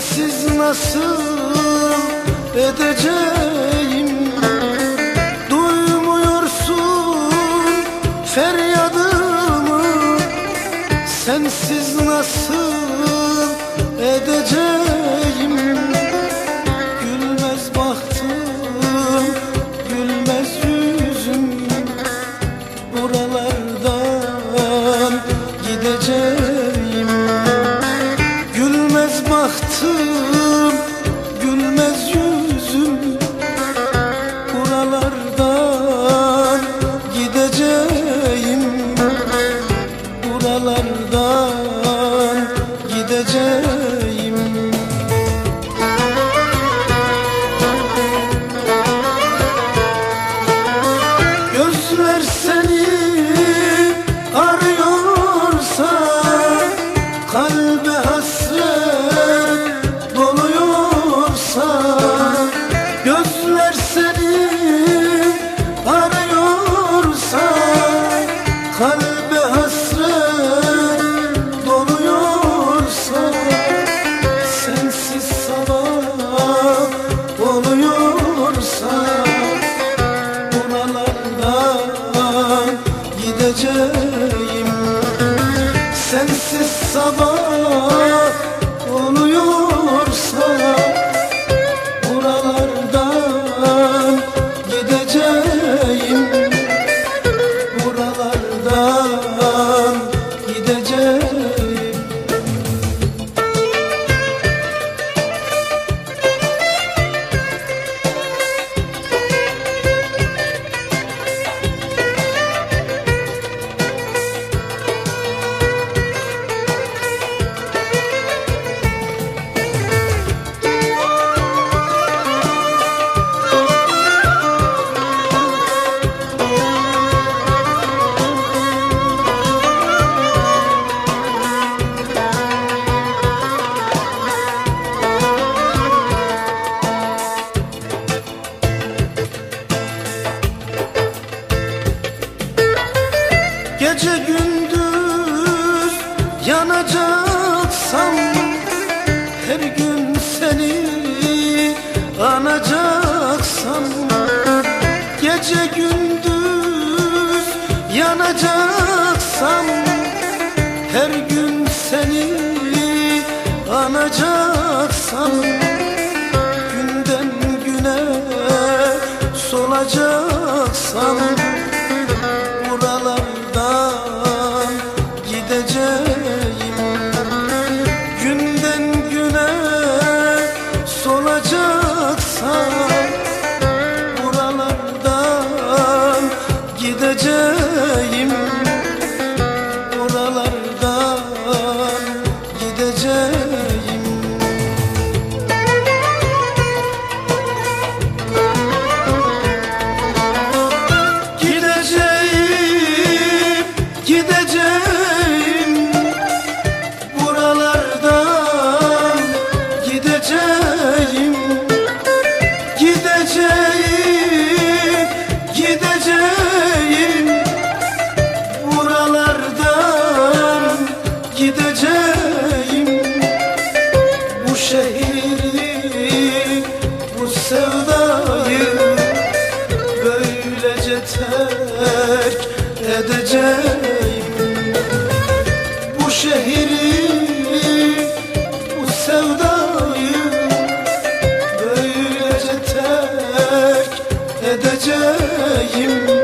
Sensiz nasıl edeceğim Gülmez Sabah oluyorsa buralardan yanacaksam Her gün seni anacaksam Gece gündüz yanacaksam Her gün seni anacaksam Günden güne solacaksam 记得这 edeceğim Bu şehri, bu sevdayı Böylece terk edeceğim